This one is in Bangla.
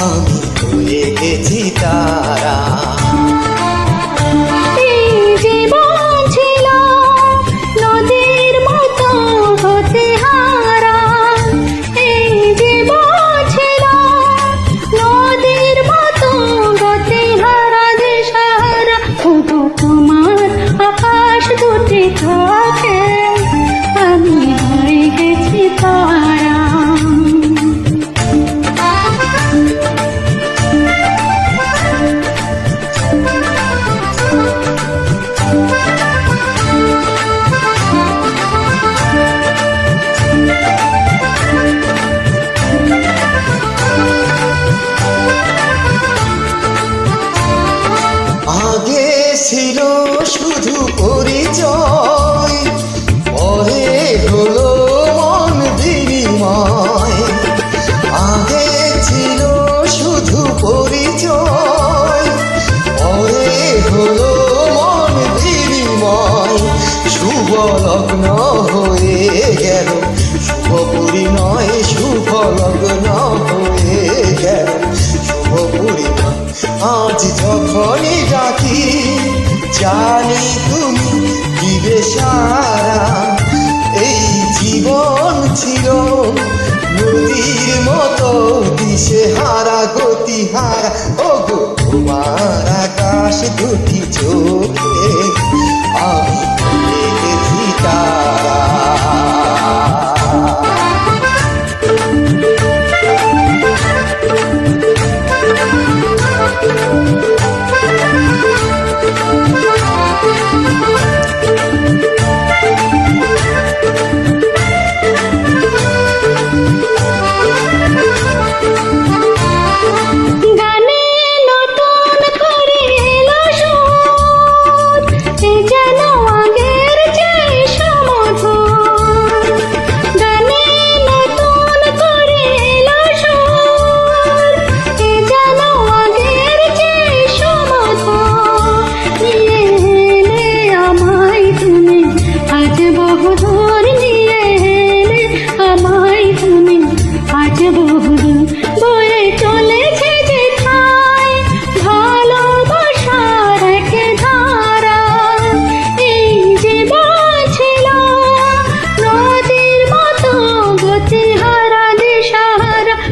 আমি হয়ে গেছি তারা। শুভ লগ্ন হয়ে গেল। শুভ পুরী নয় শুভ লগ্ন হয়ে গেল। শুভ পরিণয় আজ যখনই ডাকি, জানি তুমি কি বেশা